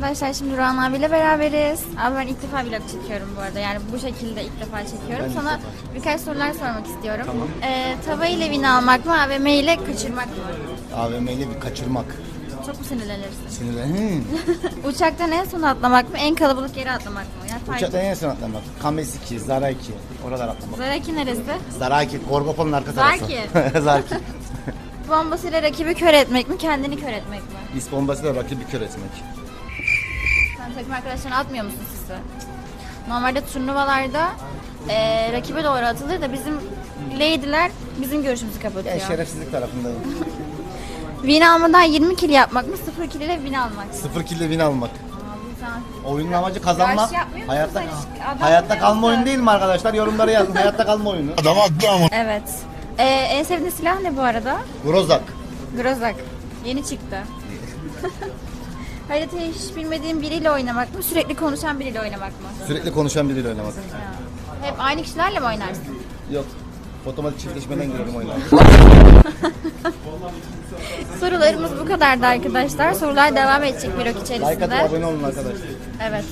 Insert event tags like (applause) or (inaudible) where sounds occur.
Arkadaşlar şimdi Ruhan abiyle beraberiz. Abi ben ilk defa vlog çekiyorum bu arada. Yani bu şekilde ilk defa çekiyorum. Ben Sana defa. birkaç sorular sormak istiyorum. Tamam. Ee, tava ile vin almak mı, AVM ile kaçırmak mı? AVM ile bir kaçırmak. Çok mu sinirlenirsin? Sinirlen. Hmm. (laughs) Uçaktan en son atlamak mı, en kalabalık yere atlamak mı? Yani Uçaktan en son atlamak. Kames 2, Zara 2. Oralar atlamak. Zaraki neresi? Zara 2, Gorgopol'un arka tarafı. Zarki. (laughs) Zarki. Bombasıyla rakibi kör etmek mi, kendini kör etmek mi? İs bombası da rakibi kör etmek. Sen takım arkadaşlarına atmıyor musun sizi? Normalde turnuvalarda eee rakibe doğru atılır da bizim lady'ler bizim görüşümüzü kapatıyor. Ben şerefsizlik tarafındayım. (laughs) Win almadan 20 kill yapmak mı? 0 kill ile win almak? Sıfır kill win almak. Oyunun amacı kazanmak. Yarış yapmıyor musun Hayatta, sen? Adam kalma yaptın. oyunu değil mi arkadaşlar? Yorumlara yazın. hayatta kalma oyunu. Evet. Eee, en sevdiğin silah ne bu arada? Grozak. Grozak. Yeni çıktı. (laughs) Haritayı hiç bilmediğin biriyle oynamak mı? Sürekli konuşan biriyle oynamak mı? Sürekli konuşan biriyle oynamak. Hep aynı kişilerle mi oynarsın? Yok. Otomatik çiftleşmeden giriyorum oyuna. (laughs) Sorularımız bu kadardı arkadaşlar. Sorular devam edecek vlog like atıp içerisinde. abone olun arkadaşlar. Evet.